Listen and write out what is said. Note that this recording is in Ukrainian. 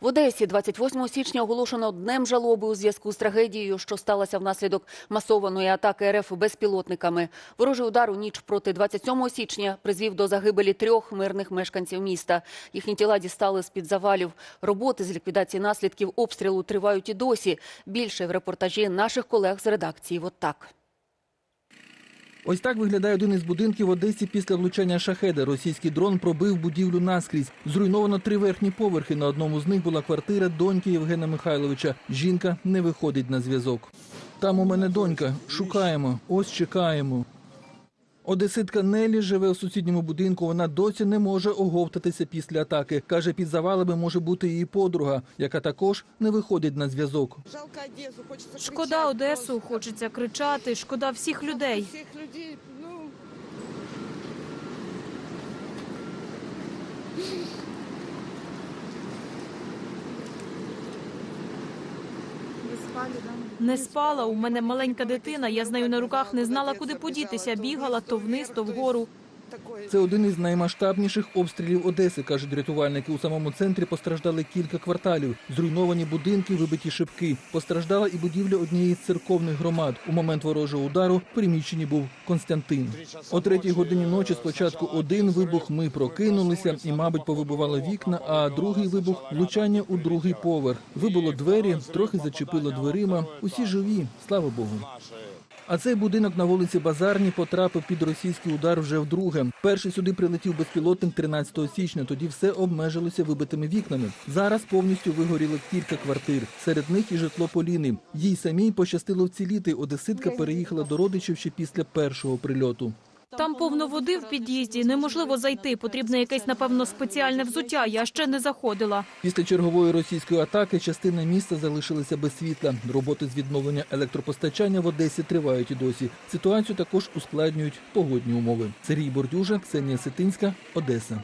В Одесі 28 січня оголошено днем жалоби у зв'язку з трагедією, що сталася внаслідок масованої атаки РФ безпілотниками. Ворожий удар у ніч проти 27 січня призвів до загибелі трьох мирних мешканців міста. Їхні тіла дістали з-під завалів. Роботи з ліквідації наслідків обстрілу тривають і досі. Більше в репортажі наших колег з редакції «Вот так». Ось так виглядає один із будинків в Одесі після влучання шахеда. Російський дрон пробив будівлю наскрізь. Зруйновано три верхні поверхи. На одному з них була квартира доньки Євгена Михайловича. Жінка не виходить на зв'язок. Там у мене донька. Шукаємо. Ось чекаємо. Одеситка Нелі живе у сусідньому будинку. Вона досі не може оговтатися після атаки. Каже, під завалами може бути її подруга, яка також не виходить на зв'язок. Шкода Одесу, хочеться кричати, шкода всіх людей. Всех людей, ну... Не спала, у мене маленька дитина, я з нею на руках не знала, куди подітися, бігала то вниз, то вгору. Це один із наймасштабніших обстрілів Одеси, кажуть рятувальники. У самому центрі постраждали кілька кварталів. Зруйновані будинки, вибиті шибки. Постраждала і будівля однієї з церковних громад. У момент ворожого удару в приміщенні був Константин. О третій годині ночі спочатку один вибух ми прокинулися і, мабуть, повибивали вікна. А другий вибух влучання у другий поверх. Вибило двері, трохи зачепило дверима. Усі живі, слава Богу. А цей будинок на вулиці Базарні потрапив під російський удар вже вдруге. Перший сюди прилетів безпілотник 13 січня. Тоді все обмежилося вибитими вікнами. Зараз повністю вигоріло кілька квартир. Серед них і житло Поліни. Їй самій пощастило вціліти. Одеситка переїхала до родичів ще після першого прильоту. Повно води в під'їзді, неможливо зайти. Потрібне якесь, напевно, спеціальне взуття. Я ще не заходила. Після чергової російської атаки частина міста залишилася без світла. Роботи з відновлення електропостачання в Одесі тривають і досі. Ситуацію також ускладнюють погодні умови. Сергій Бордюжа, Ксенія Ситинська, Одеса.